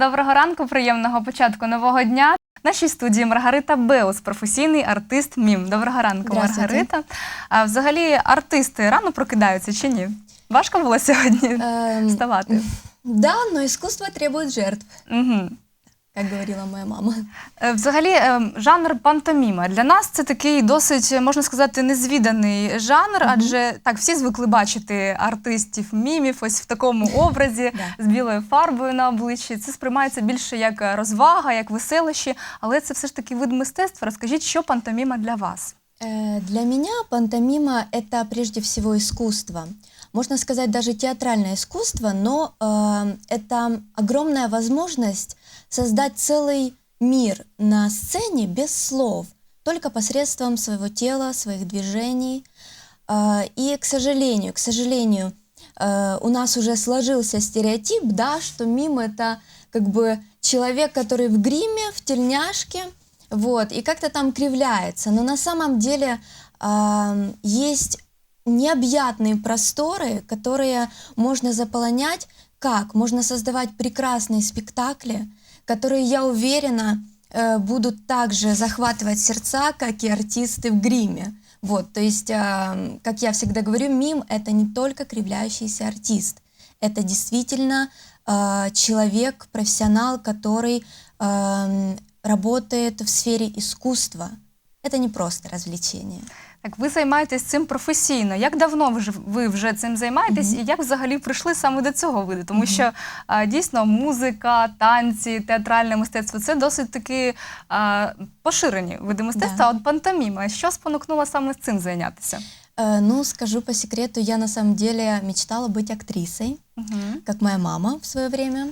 Доброго ранку, приємного початку нового дня. В нашій студії Маргарита Беус, професійний артист МІМ. Доброго ранку, Маргарита. А взагалі артисти рано прокидаються чи ні? Важко було сьогодні Эм, вставати? Да, но искусство требует жертв, Угу. Как говорила моя мама. Е, Взагалі, е, жанр пантоміма для нас це такий досить, е, можна сказати, незвіданий жанр, адже так всі звикли бачити артистів мімів ось в такому образі з білою фарбою на обличчі. Це сприймається більше як розвага, як веселощі, але це все ж таки вид мистецтва. Розкажіть, що пантоміма для вас? Для меня пантомима — это прежде всего искусство. Можно сказать, даже театральное искусство, но э, это огромная возможность создать целый мир на сцене без слов, только посредством своего тела, своих движений. Э, И, к сожалению, к сожалению, э, у нас уже сложился стереотип, да, что мим это как бы человек, который в гриме, в тельняшке, вот, и как-то там кривляется. Но на самом деле ам, есть необъятные просторы, которые можно заполонять. Как? Можно создавать прекрасные спектакли, которые, я уверена, э, будут также захватывать сердца, как и артисты в гриме. Вот, то есть, ам, как я всегда говорю, мим — это не только кривляющийся артист. Это действительно э, человек, профессионал, который работает в сфере искусства. Это не просто развлечение. Так, ви займаєтесь цим професійно. Як давно ви ви вже цим займаєтесь, і як взагалі прийшли саме до цього виду? Тому що а, дійсно музика, танці, театральне мистецтво це досить таки а, поширені види мистецтва. А от пантоміма, що спонукнуло саме цим зайнятися? Э, ну, скажу по секрету, я на самом деле мечтала быть актрисой, Угу. как моя мама в свое время.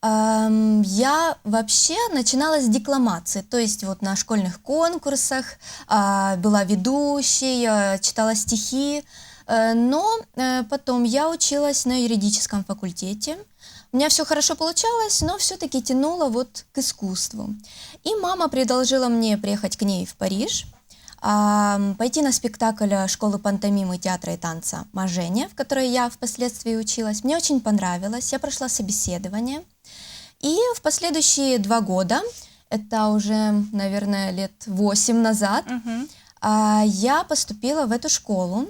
Я вообще начинала с декламации, то есть вот на школьных конкурсах а, была ведущей, э, читала стихи, Э, но э, потом я училась на юридическом факультете. У меня все хорошо получалось, но все-таки тянуло вот к искусству. И мама предложила мне приехать к ней в Париж, а, пойти на спектакль э, школы пантомимы, театра и танца «Мажене», в которой я впоследствии училась. Мне очень понравилось, я прошла собеседование. И в последующие два года, это уже, наверное, лет восемь назад, Угу. а, я поступила в эту школу.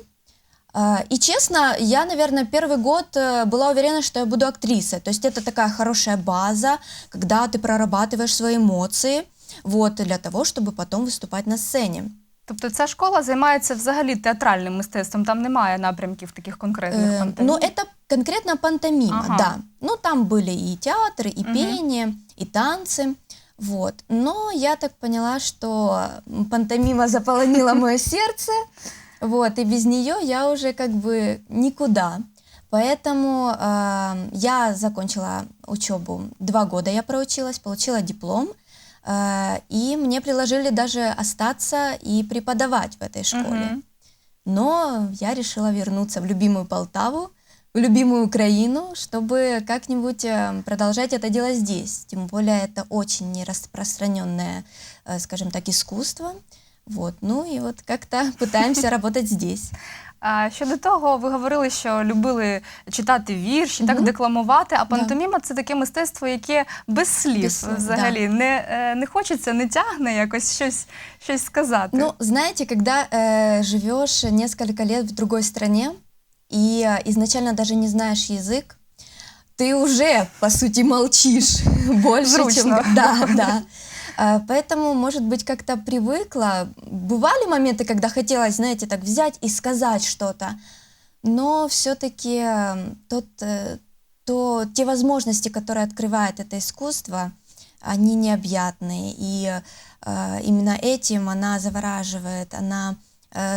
А, И честно, я, наверное, первый год э, была уверена, что я буду актрисой. То есть это такая хорошая база, когда ты прорабатываешь свои эмоции, вот, для того, чтобы потом выступать на сцене. Тобто ця школа займається взагалі театральним мистецтвом, там немає напрямків таких конкретних Э, пантомім. Ну, это конкретно пантомима, Ага. да. Ну, там были и театры, и Мгм. пение, и танцы. Вот. Но я так поняла, что м, пантомима заполонила мое сердце, вот, и без нее я уже как бы никуда. Поэтому э, я закончила учебу, два года я проучилась, получила диплом, э, и мне предложили даже остаться и преподавать в этой школе. Мгм. Но я решила вернуться в любимую Полтаву, в любимую Украину, чтобы как-нибудь э, продолжать это дело здесь. Тем более это очень нераспространенное, э, скажем так, искусство. Вот. Ну и вот как-то пытаемся работать здесь. А щодо того, ви говорили, що любили читати вірші, так Мгм. декламувати. А пантоміма це таке мистецтво, яке без слів Без слів, взагалі не, е, не хочеться, не тягне якось щось, щось сказати. Ну, знаете, когда э, живешь несколько лет в другой стране и э, изначально даже не знаешь язык, ты уже, по сути, молчишь больше, Зручно. чем... Да, да. Э, Поэтому, может быть, как-то привыкла. Бывали моменты, когда хотелось, знаете, так взять и сказать что-то, но все-таки тот, э, то, те возможности, которые открывает это искусство, они необъятные. И э, именно этим она завораживает, она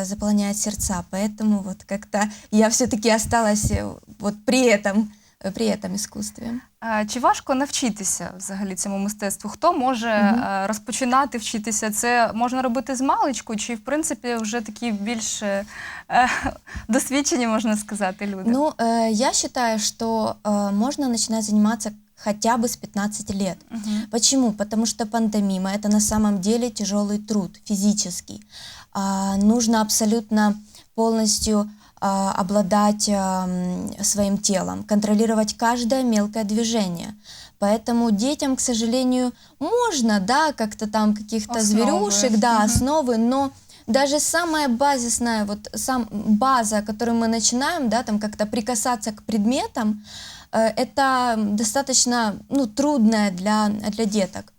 заполняет сердца. Поэтому вот как-то я все-таки осталась вот при этом, при этом искусстве. А Чи важко навчитися взагалі цьому мистецтву? Хто може Мгм. е, розпочинати вчитися? Це можна робити з маличку, чи в принципі вже такі більш е, е, досвідчені, можна сказати, люди? Ну, э, я считаю, что э, можно начинать заниматься хотя бы с 15 лет. Мгм. Почему? Потому что пантомима это на самом деле тяжелый труд, физический. А, нужно абсолютно полностью а, обладать ам, своим телом, контролировать каждое мелкое движение. Поэтому детям, к сожалению, можно, да, как-то там каких-то зверюшек, да, основы, но даже самая базисная, вот сам база, которую мы начинаем, да, там как-то прикасаться к предметам, э, это достаточно, ну, трудное для, для деток.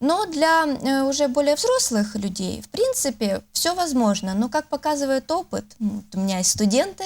Но для э, уже более взрослых людей, в принципе, все возможно. Но как показывает опыт, вот у меня есть студенты,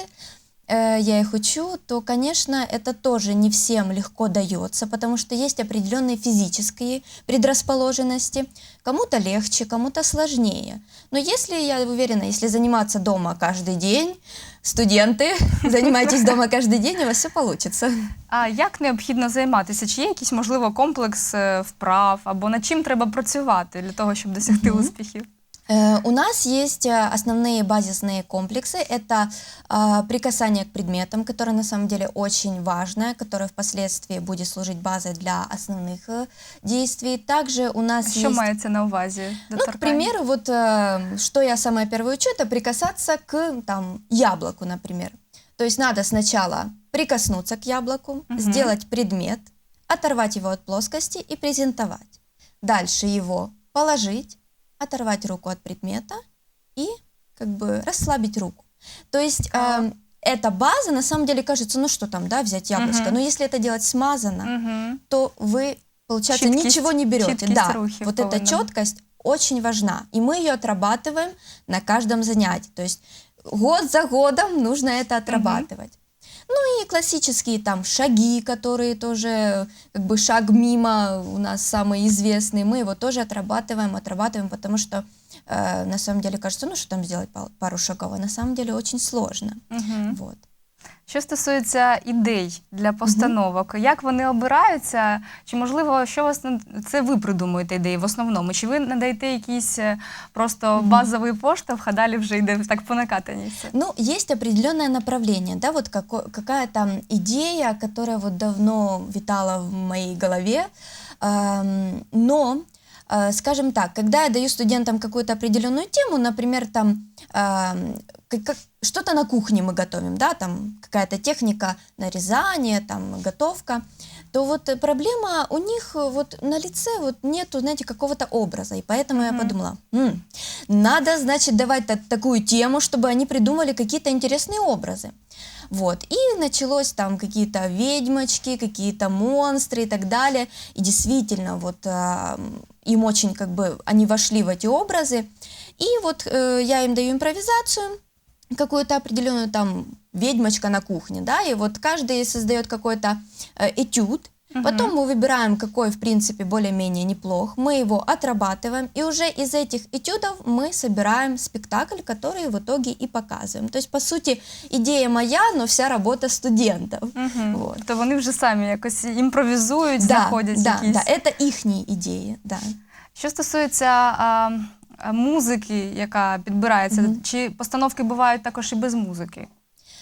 я их учу, то, конечно, это тоже не всем легко дается, потому что есть определенные физические предрасположенности. Кому-то легче, кому-то сложнее. Но если, я уверена, если заниматься дома каждый день, студенты, занимайтесь дома каждый день, у вас все получится. А як необхідно займатися? Чи є якийсь можливо комплекс е, вправ або над чим треба працювати для того, щоб досягти Мгм. успіхів? Э, У нас есть э, основные базисные комплексы. Это а, прикасание к предметам, которое на самом деле очень важное, которое впоследствии будет служить базой для основных э, действий. Также у нас Що есть... мається на увазі? Ну, к примеру, вот что я самое первое учу, это прикасаться к там, яблоку, например. То есть надо сначала прикоснуться к яблоку, Мгм. сделать предмет, оторвать его от плоскости и презентовать. Дальше его положить, оторвать руку от предмета и как бы расслабить руку. То есть э, эта база, на самом деле, кажется, ну что там, да, взять яблочко. Мгм. Но если это делать смазанно, Мгм. то вы, получается, Чіткість- ничего не берете. чіткість Да, рухів вот эта повинна бути. четкость очень важна. И мы ее отрабатываем на каждом занятии. То есть год за годом нужно это отрабатывать. Ну и классические там шаги, которые тоже, как бы шаг мимо у нас самый известный, мы его тоже отрабатываем, отрабатываем, потому что э, на самом деле кажется, ну что там сделать па- пару шагов, а на самом деле очень сложно. Мгм. Вот. Що стосується ідей для постановок, як вони обираються? Чи можливо, що вас це ви придумуєте ідеї в основному? Чи ви надаєте якийсь е, просто базовий поштовх, а далі вже йде так по накатаній? Ну, есть определенное направление, да, вот како- какая-то идея, которая вот давно витала в моей голове, Ам, но, скажем так, когда я даю студентам какую-то определенную тему, например, там как- что-то на кухне мы готовим, да, там какая-то техника нарезания, там готовка, то вот э, проблема у них э, вот на лице вот нету, знаете, какого-то образа, и поэтому я Мгм. подумала, «М, надо, значит, давать та- такую тему, чтобы они придумали какие-то интересные образы. Вот. И началось там какие-то ведьмочки, какие-то монстры и так далее. И действительно, вот м, им очень как бы, они вошли в эти образы. И вот э, я им даю импровизацию, какую-то определенную там ведьмочка на кухне, да, и вот каждый создает какой-то э, этюд, Мгм. Потом мы выбираем, какой, в принципе, более-менее неплох. Мы его отрабатываем, и уже из этих этюдов мы собираем спектакль, который в итоге и показываем. То есть, по сути, идея моя, но вся работа студентов. Мгм. Вот. Тобто вони вже самі якось імпровізують, Да, знаходять да, якісь. да, это их ідеї, да. Що стосується а, а, музики, яка підбирається, Мгм. чи постановки бувають також і без музики?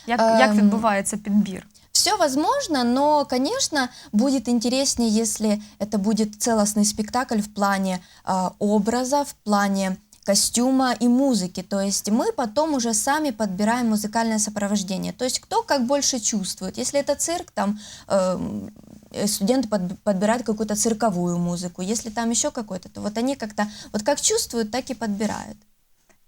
Як, Ем, як відбувається підбір? Все возможно, но, конечно, будет интереснее, если это будет целостный спектакль в плане а, образа, в плане костюма и музыки. То есть мы потом уже сами подбираем музыкальное сопровождение. То есть кто как больше чувствует. Если это цирк, там э, студенты под- подбирают какую-то цирковую музыку. Если там еще какой-то, то вот они как-то вот как чувствуют, так и подбирают.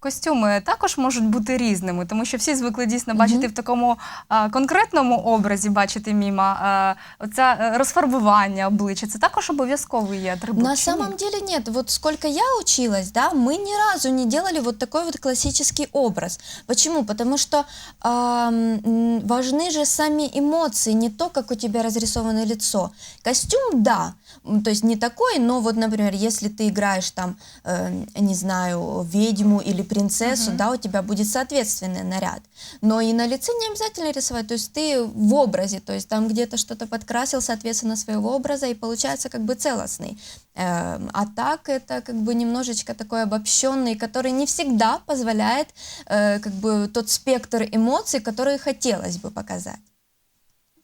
Костюми також можуть бути різними, тому що всі звикли дійсно Мгм. бачити в такому а, конкретному образі, бачити міма. А, оця е, розфарбування обличчя це також обов'язковий є атрибут. На чи ні? самом деле нет. Вот сколько я училась, да, мы ни разу не делали вот такой вот классический образ. Почему? Потому что ам, м, важны же сами эмоции, не то, как у тебя разрисовано лицо. Костюм, да, м, то есть не такой, но вот, например, если ты играешь там, э, не знаю, ведьму или принцессу, Мгм. да, у тебя будет соответственный наряд. Но и на лице не обязательно рисовать, то есть ты в образе, то есть там где-то что-то подкрасил, соответственно, своего образа, и получается как бы целостный. Эм, А так это как бы немножечко такой обобщенный, который не всегда позволяет э, как бы тот спектр эмоций, которые хотелось бы показать.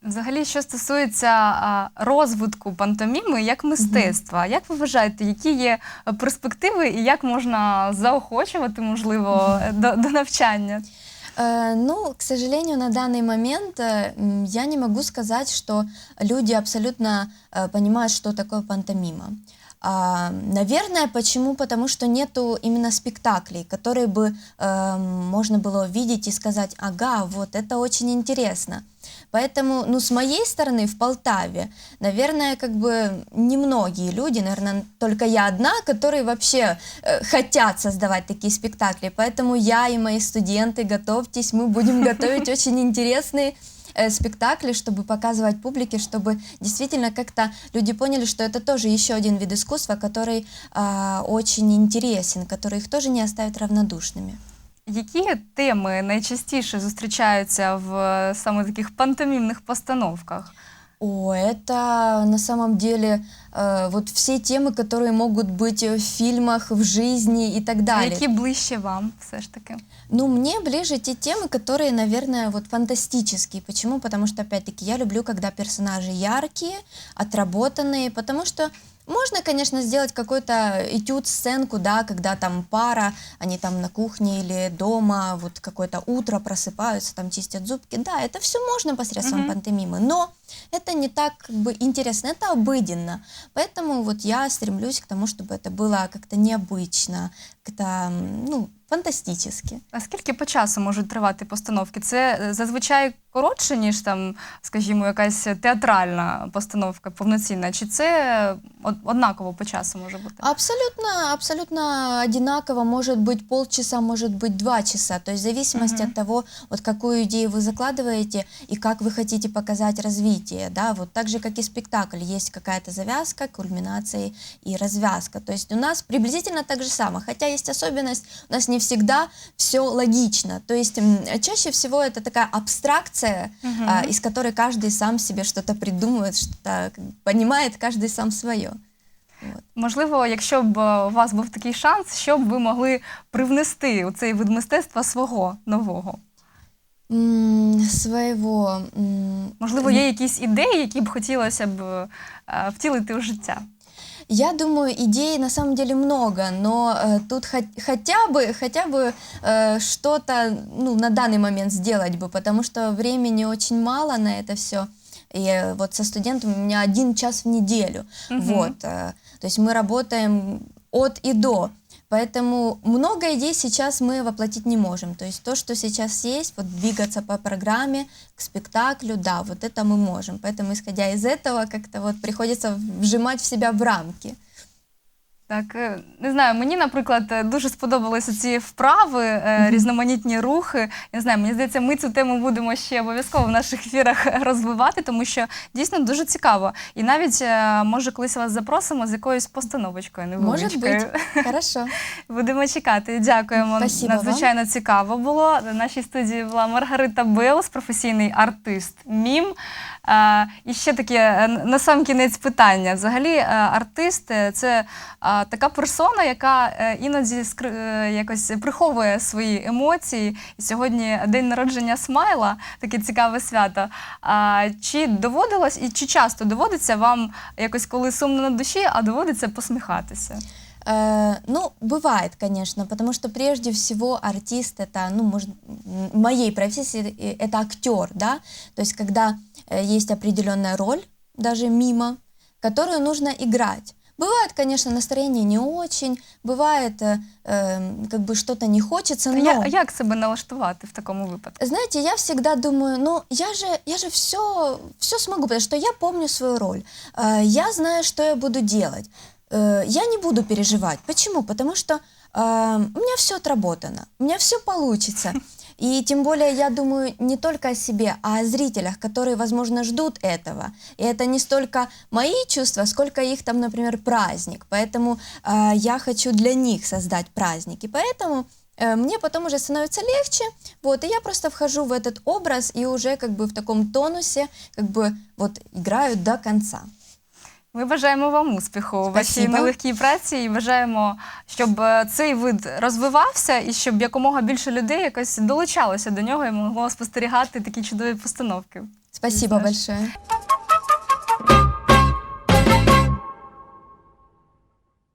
Взагалі, що стосується а, розвитку пантоміми як мистецтва, як ви вважаєте, які є е, перспективи і як можна заохочувати, можливо, е, до, до навчання? Э, Ну, к сожалению, на данный момент э, м, я не могу сказать, что люди абсолютно э, понимают, что такое пантомима. А, наверное, почему? Потому что нету именно спектаклей, которые бы э, можно было увидеть и сказать, ага, вот это очень интересно. Поэтому, ну, с моей стороны, в Полтаве, наверное, как бы немногие люди, наверное, только я одна, которые вообще э, хотят создавать такие спектакли. Поэтому я и мои студенты, готовьтесь, мы будем готовить очень интересные э, спектакли, чтобы показывать публике, чтобы действительно как-то люди поняли, что это тоже еще один вид искусства, который а, очень интересен, который их тоже не оставит равнодушными. Які теми найчастіше зустрічаються в е, саме таких пантомімних постановках? О, это на самом деле э, вот все темы, которые могут быть в фильмах, в жизни и так А далее. Які ближче вам все ж таки? Ну, мне ближе те темы, которые, наверное, вот фантастические. Почему? Потому что, опять-таки, я люблю, когда персонажи яркие, отработанные, потому что можно, конечно, сделать какой-то этюд, сценку, да, когда там пара, они там на кухне или дома, вот какое-то утро просыпаются, там чистят зубки. Да, это все можно посредством Мгм. пантомимы, но это не так как бы интересно, это обыденно. Поэтому вот я стремлюсь к тому, чтобы это было как-то необычно, как-то, ну, фантастически. А скільки по часу можуть тривати постановки? Це е, зазвичай коротше, ніж там, скажімо, якась театральна постановка повноцінна, чи це од- однаково по часу може бути? Абсолютно, абсолютно одинаково, может быть полчаса, может быть два часа, то есть в зависимости Мгм. от того, вот какую идею вы закладываете и как вы хотите показать развитие, да, вот так же, как и спектакль, есть какая-то завязка, кульминация и развязка, то есть у нас приблизительно так же самое, хотя есть особенность, у нас не всегда все логично, то есть м, чаще всего это такая абстракция, Мгм. а, из которой каждый сам себе что-то придумывает, что-то как бы понимает каждый сам свое. Вот. Можливо, якщо б е, у вас був такий шанс, що б ви могли привнести у цей вид мистецтва свого нового? М, Своего. м, Можливо, є якісь ідеї, які б хотілося б е, втілити у життя? Я думаю, идей на самом деле много, но э, тут хот- хотя бы, хотя бы э, что-то ну, на данный момент сделать бы, потому что времени очень мало на это все. И вот со студентом у меня один час в неделю. Мгм. Вот, э, то есть мы работаем от и до. Поэтому много идей сейчас мы воплотить не можем. То есть то, что сейчас есть, вот двигаться по программе к спектаклю, да, вот это мы можем. Поэтому, исходя из этого, как-то вот приходится вжимать в себя в рамки. Так, е, не знаю, мені, наприклад, е, дуже сподобалися ці вправи, е, різноманітні рухи. Я не знаю, мені здається, ми цю тему будемо ще обов'язково в наших ефірах розвивати, тому що дійсно дуже цікаво. І навіть може колись вас запросимо з якоюсь постановочкою невеличкою. быть. Хорошо. Будемо чекати. Дякуємо. Спасибо вам. Надзвичайно цікаво було. В нашій студії була Маргарита Белс, професійний артист МІМ. І ще таке на сам кінець питання. Взагалі, артист це е, така персона, яка е, іноді скри- е, якось приховує свої емоції. І сьогодні день народження Смайла, таке цікаве свято. А Чи доводилось і чи часто доводиться вам якось коли сумно на душі, а доводиться посміхатися? Э, ну, бывает, конечно, потому что прежде всего артист это, ну, может, м, в моей профессии э, это актер, да, то есть когда э, есть определенная роль, даже мимо, которую нужно играть. Бывает, конечно, настроение не очень, бывает, э, э, как бы что-то не хочется, но... Я, як себе налаштувати в такому випадку? Знаете, я всегда думаю, ну, я же, я же все, все смогу, потому что я помню свою роль. Э, Я знаю, что я буду делать. Э, Я не буду переживать. Почему? Потому что э, у меня все отработано, у меня все получится. И тем более я думаю не только о себе, а о зрителях, которые, возможно, ждут этого. И это не столько мои чувства, сколько их там, например, праздник. Поэтому э, я хочу для них создать праздник. И поэтому э, мне потом уже становится легче, вот, и я просто вхожу в этот образ и уже как бы в таком тонусе, как бы вот играю до конца. Ми бажаємо вам успіху у вашій нелегкій праці і бажаємо, щоб е, цей вид розвивався і щоб якомога більше людей якось долучалося до нього і могло спостерігати такі чудові постановки. Спасибо большое.